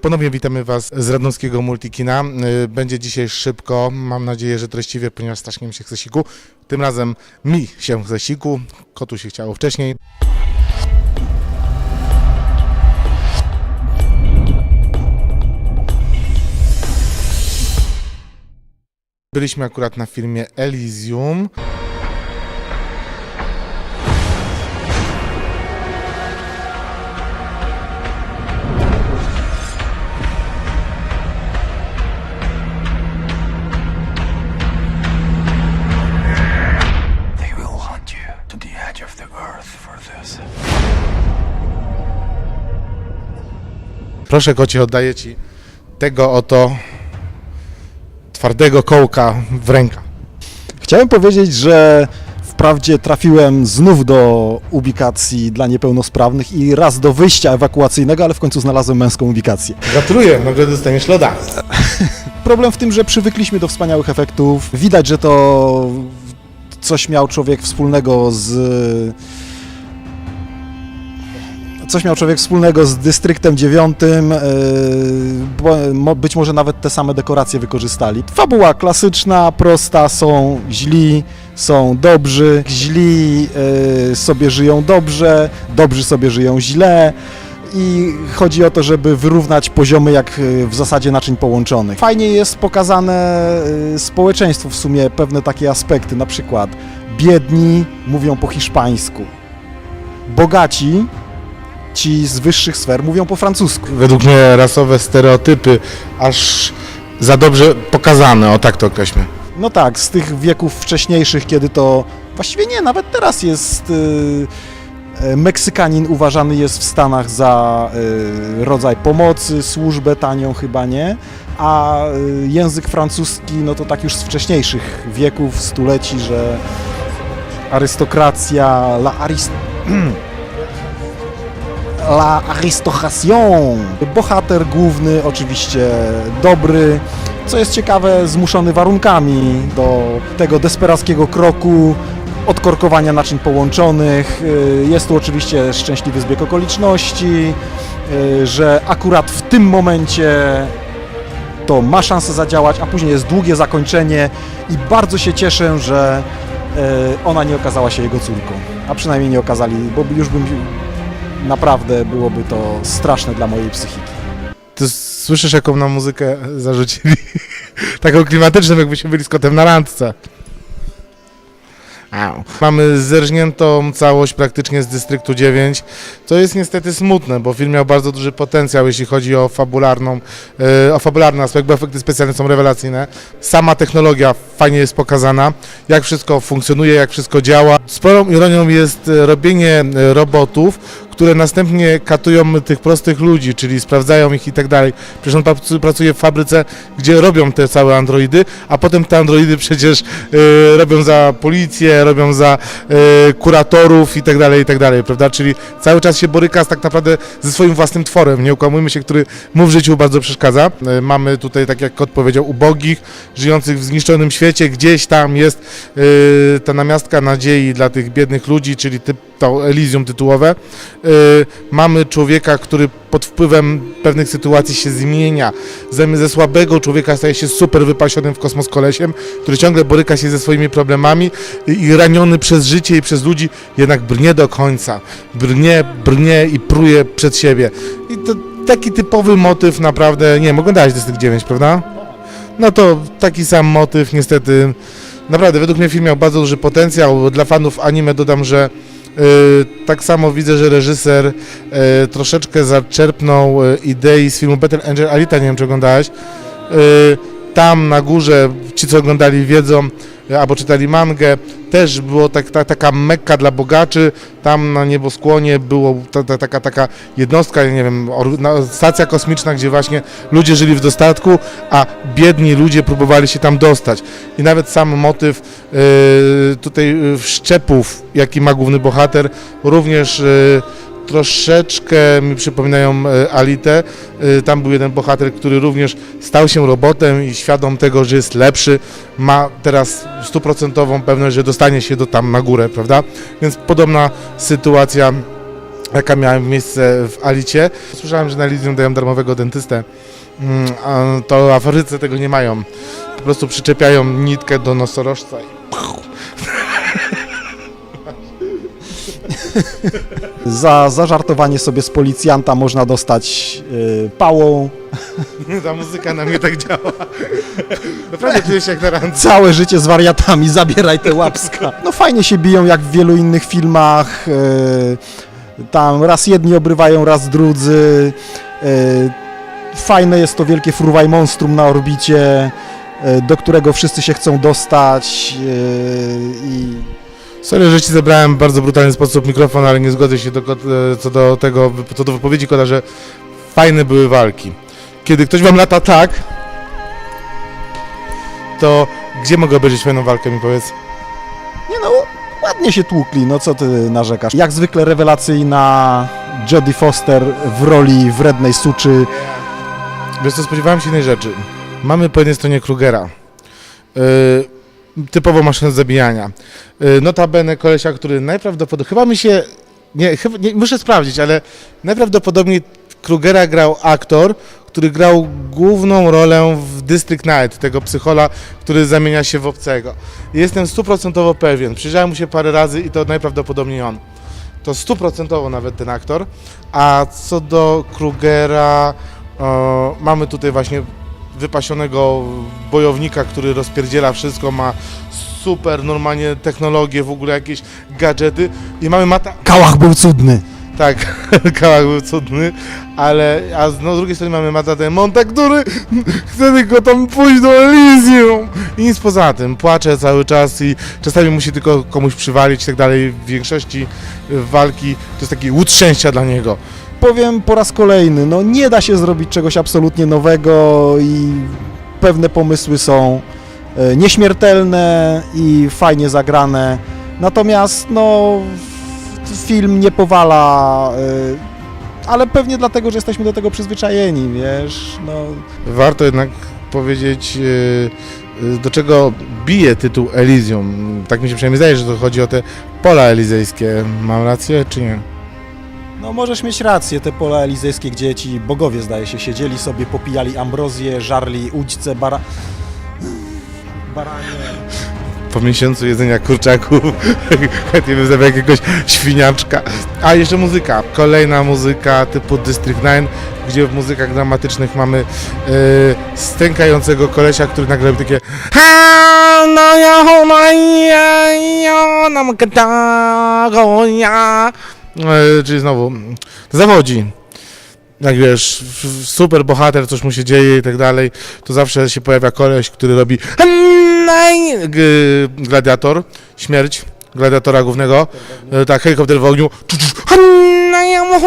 Ponownie witamy Was z Radomskiego Multikina. E, Będzie dzisiaj szybko, mam nadzieję, że treściwie, ponieważ strasznie mi się chce siku. Tym razem mi się chce siku, kotu się chciało wcześniej. Byliśmy akurat na filmie Elysium. Proszę kocie, oddaję Ci tego oto twardego kołka w ręka. Chciałem powiedzieć, że wprawdzie trafiłem znów do ubikacji dla niepełnosprawnych i raz do wyjścia ewakuacyjnego, ale w końcu znalazłem męską ubikację. Gratuluję, nagrodę dostaniesz loda. Problem w tym, że przywykliśmy do wspaniałych efektów. Widać, że to coś miał człowiek wspólnego z. Coś miał człowiek wspólnego z dystryktem dziewiątym, yy, bo- mo- być może nawet te same dekoracje wykorzystali. Fabuła klasyczna, prosta, są źli, są dobrzy, źli yy, sobie żyją dobrze, dobrzy sobie żyją źle i chodzi o to, żeby wyrównać poziomy jak y, w zasadzie naczyń połączonych. Fajnie jest pokazane społeczeństwo w sumie, pewne takie aspekty, na przykład biedni mówią po hiszpańsku, bogaci, ci z wyższych sfer mówią po francusku. Według mnie rasowe stereotypy aż za dobrze pokazane, o tak to określmy. No tak, z tych wieków wcześniejszych, kiedy to właściwie nie, nawet teraz jest y, e, Meksykanin uważany jest w Stanach za y, rodzaj pomocy, służbę tanią chyba nie, a y, język francuski no to tak już z wcześniejszych wieków, stuleci, że arystokracja, la arist... La aristocration. Bohater główny, oczywiście dobry, co jest ciekawe, zmuszony warunkami do tego desperackiego kroku, odkorkowania naczyń połączonych. Y, Jest tu oczywiście szczęśliwy zbieg okoliczności, y, że akurat w tym momencie to ma szansę zadziałać, a później jest długie zakończenie i bardzo się cieszę, że y, ona nie okazała się jego córką. A przynajmniej nie okazali, bo już bym naprawdę byłoby to straszne dla mojej psychiki. Ty słyszysz, jaką nam muzykę zarzucili? Taką klimatyczną, jakbyśmy byli z kotem na randce. Au. Mamy zerżniętą całość praktycznie z Dystryktu 9, co jest niestety smutne, bo film miał bardzo duży potencjał, jeśli chodzi o fabularną, e, o fabularny aspekt, bo efekty specjalne są rewelacyjne. Sama technologia fajnie jest pokazana, jak wszystko funkcjonuje, jak wszystko działa. Sporą ironią jest e, robienie e, robotów, które następnie katują tych prostych ludzi, czyli sprawdzają ich i tak dalej. Przecież on pracu- pracuje w fabryce, gdzie robią te całe androidy, a potem te androidy przecież y, robią za policję, robią za y, kuratorów i tak dalej, i tak dalej, prawda? Czyli cały czas się boryka z, tak naprawdę ze swoim własnym tworem, nie ukłamujmy się, który mu w życiu bardzo przeszkadza. Y, mamy tutaj, tak jak kot powiedział, ubogich, żyjących w zniszczonym świecie, gdzieś tam jest y, ta namiastka nadziei dla tych biednych ludzi, czyli typ, to Elysium tytułowe. Y, mamy człowieka, który pod wpływem pewnych sytuacji się zmienia. Ze, ze słabego człowieka staje się super wypasionym w kosmos kolesiem, który ciągle boryka się ze swoimi problemami i, raniony przez życie i przez ludzi jednak brnie do końca. Brnie, brnie i pruje przed siebie. I to taki typowy motyw naprawdę, nie wiem, oglądałeś Dystrykt 9, prawda? No to taki sam motyw, niestety. Naprawdę, według mnie film miał bardzo duży potencjał. Dla fanów anime dodam, że tak samo widzę, że reżyser y, troszeczkę zaczerpnął y, idei z filmu Better Angel Alita, nie wiem czy oglądałeś. Y, tam na górze, ci co oglądali wiedzą, y, albo czytali mangę, też było tak, ta, taka mekka dla bogaczy, tam na nieboskłonie było ta, ta, taka, taka jednostka, nie wiem, stacja kosmiczna, gdzie właśnie ludzie żyli w dostatku, a biedni ludzie próbowali się tam dostać. I nawet sam motyw y, tutaj y, wszczepów, jaki ma główny bohater, również y, troszeczkę mi przypominają e, Alitę. E, Tam był jeden bohater, który również stał się robotem i świadom tego, że jest lepszy, ma teraz stuprocentową pewność, że dostanie się do tam na górę, prawda? Więc podobna sytuacja jaka miała miejsce w Alicie. Słyszałem, że na Elysium dają darmowego dentystę, Mm, to Afryce tego nie mają. Po prostu przyczepiają nitkę do nosorożca i Za zażartowanie sobie z policjanta można dostać y, pałą. ta muzyka na mnie tak działa. Naprawdę czuję się jak na randce. Całe życie z wariatami, zabieraj te łapska. No fajnie się biją jak w wielu innych filmach. y, Tam raz jedni obrywają, raz drudzy. y, Fajne jest to wielkie fruwaj monstrum na orbicie, do którego wszyscy się chcą dostać i Sorry, że ci zabrałem w bardzo brutalny sposób mikrofon, ale nie zgodzę się do, e, co do tego, co do wypowiedzi Koda, że fajne były walki. Kiedy ktoś wam lata tak, to gdzie mogę obejrzeć fajną walkę, mi powiedz? Nie no, ładnie się tłukli, no co ty narzekasz. Jak zwykle rewelacyjna Jodie Foster w roli wrednej suczy. Wiesz co, spodziewałem się innej rzeczy. Mamy po jednej stronie Krugera. Yy, typowo maszynę zabijania. Yy, notabene kolesia, który najprawdopodobniej, chyba mi się, nie, chyba, nie, muszę sprawdzić, ale najprawdopodobniej Krugera grał aktor, który grał główną rolę w District Night, tego psychola, który zamienia się w obcego. Jestem stuprocentowo pewien, przyjrzałem mu się parę razy i to najprawdopodobniej on. To stuprocentowo nawet ten aktor. A co do Krugera, e, mamy tutaj właśnie wypasionego bojownika, który rozpierdziela wszystko, ma super normalnie technologię, w ogóle jakieś gadżety i mamy Mata, Kałach był cudny. tak, kawałek był cudny, ale a z no, z drugiej strony mamy Mata Demonta, który chce tylko tam pójść do Elysium i nic poza tym, płacze cały czas i czasami musi tylko komuś przywalić i tak dalej, w większości walki to jest taki łód szczęścia dla niego. Powiem po raz kolejny, no nie da się zrobić czegoś absolutnie nowego i pewne pomysły są e, nieśmiertelne i fajnie zagrane. Natomiast no film nie powala, e, ale pewnie dlatego, że jesteśmy do tego przyzwyczajeni, wiesz, no Warto jednak powiedzieć, y, do czego bije tytuł Elysium. Tak mi się przynajmniej zdaje, że to chodzi o te pola elizejskie. Mam rację, czy nie? No możesz mieć rację, te pola elizejskie, gdzie ci bogowie zdaje się siedzieli sobie, popijali ambrozję, żarli udźce, bara... baranie. Po miesiącu jedzenia kurczaków chętnie bym zabrał jakiegoś świniaczka. A jeszcze muzyka. Kolejna muzyka typu District 9, gdzie w muzykach dramatycznych mamy yy, stękającego kolesia, który nagle robi takie na, ja, E, Czyli znowu zawodzi. Jak wiesz, super bohater, coś mu się dzieje i tak dalej, to zawsze się pojawia koleś, który robi gladiator, śmierć gladiatora głównego, e, tak, helikopter w ogniu,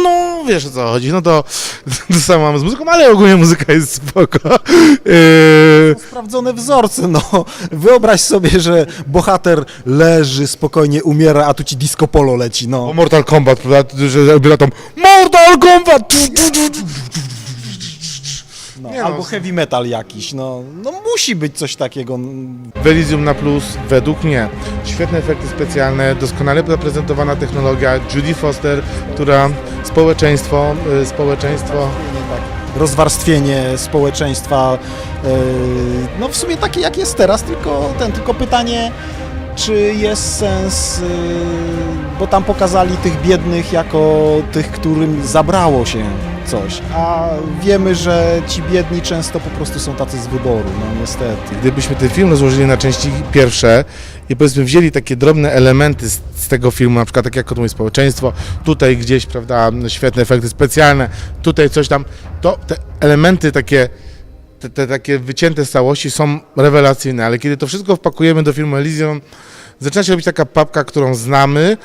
no, wiesz o co chodzi, no to to samo mamy z muzyką, ale ogólnie muzyka jest spoko. E, Sprawdzone wzorce, no. Wyobraź sobie, że bohater leży, spokojnie umiera, a tu ci disco polo leci, o no. Mortal Kombat, prawda, że robi tam Mortal Kombat! No Nie no. albo heavy metal jakiś, no. No musi być coś takiego. W Elysium na plus według mnie świetne efekty specjalne, doskonale zaprezentowana technologia, Judy Foster, która społeczeństwo, y, społeczeństwo Rozwarstwienie społeczeństwa, yy, no w sumie takie jak jest teraz, tylko ten, tylko pytanie, czy jest sens, yy, bo tam pokazali tych biednych jako tych, którym zabrało się coś, a wiemy, że ci biedni często po prostu są tacy z wyboru, no niestety. Gdybyśmy ten film rozłożyli na części pierwsze i powiedzmy wzięli takie drobne elementy z, z tego filmu, na przykład tak jak kontynuuje społeczeństwo, tutaj gdzieś, prawda, świetne efekty specjalne, tutaj coś tam, to te elementy takie, te, te takie wycięte z całości są rewelacyjne, ale kiedy to wszystko wpakujemy do filmu Elysium, zaczyna się robić taka papka, którą znamy,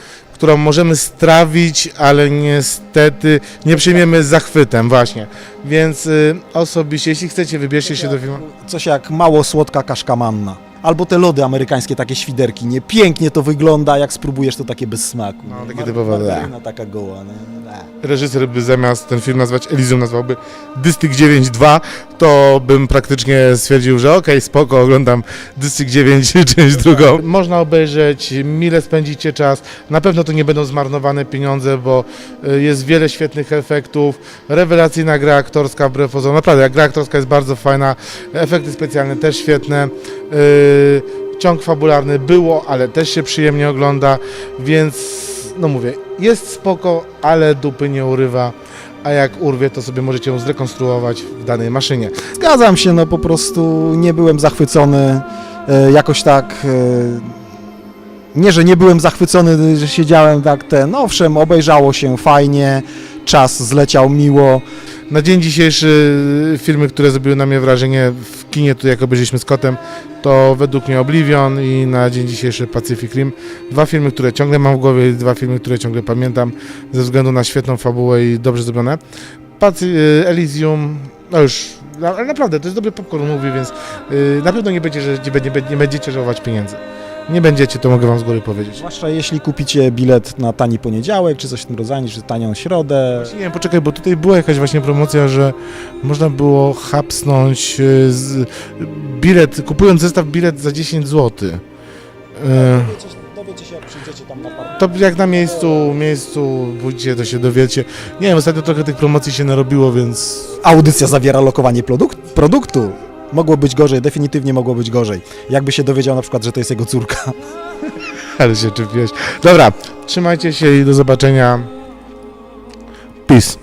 którą możemy strawić, ale niestety nie przyjmiemy z zachwytem, właśnie. Więc y, osobiście, jeśli chcecie, wybierzcie się do filmu. Coś jak mało słodka kaszka manna. Albo te lody amerykańskie, takie świderki, nie? Pięknie to wygląda, jak spróbujesz to takie bez smaku. No, nie? takie Mar- typowe, margaryna taka goła, nie? Nie. reżyser by zamiast ten film nazwać Elysium nazwałby Dystrykt 9.2, to bym praktycznie stwierdził, że okej, spoko, oglądam Dystrykt 9, część drugą. Można obejrzeć, mile spędzicie czas, na pewno to nie będą zmarnowane pieniądze, bo y, jest wiele świetnych efektów, rewelacyjna gra aktorska wbrew pozorom, naprawdę, gra aktorska jest bardzo fajna, efekty specjalne też świetne, y, ciąg fabularny było, ale też się przyjemnie ogląda, więc no mówię, jest spoko, ale dupy nie urywa, a jak urwie, to sobie możecie ją zrekonstruować w danej maszynie. Zgadzam się, no po prostu nie byłem zachwycony e, jakoś tak. E, nie, że nie byłem zachwycony, że siedziałem tak ten. Owszem, obejrzało się fajnie, czas zleciał miło. Na dzień dzisiejszy filmy, które zrobiły na mnie wrażenie w kinie, tu jak obejrzeliśmy z kotem, to według mnie Oblivion i na dzień dzisiejszy Pacific Rim. Dwa filmy, które ciągle mam w głowie i dwa filmy, które ciągle pamiętam ze względu na świetną fabułę i dobrze zrobione. Y, Elysium, no już, ale naprawdę, to jest dobry popcorn movie, więc y, na pewno nie, będzie, że, nie, nie będziecie żałować pieniędzy. Nie będziecie, to mogę wam z góry powiedzieć. Zwłaszcza jeśli kupicie bilet na tani poniedziałek, czy coś w tym rodzaju, czy tanią środę. Właśnie Nie wiem, poczekaj, bo tutaj była jakaś właśnie promocja, że można było hapsnąć y, z, bilet, kupując zestaw bilet za 10 zł. Dowiecie się, jak przyjdziecie tam na park. To jak na miejscu, miejscu pójdziecie, to się dowiecie. Nie wiem, ostatnio trochę tych promocji się narobiło, więc Audycja zawiera lokowanie produkt, produktu. Mogło być gorzej, definitywnie mogło być gorzej. Jakby się dowiedział na przykład, że to jest jego córka. ale się czepiłeś. Dobra, trzymajcie się i do zobaczenia. Peace.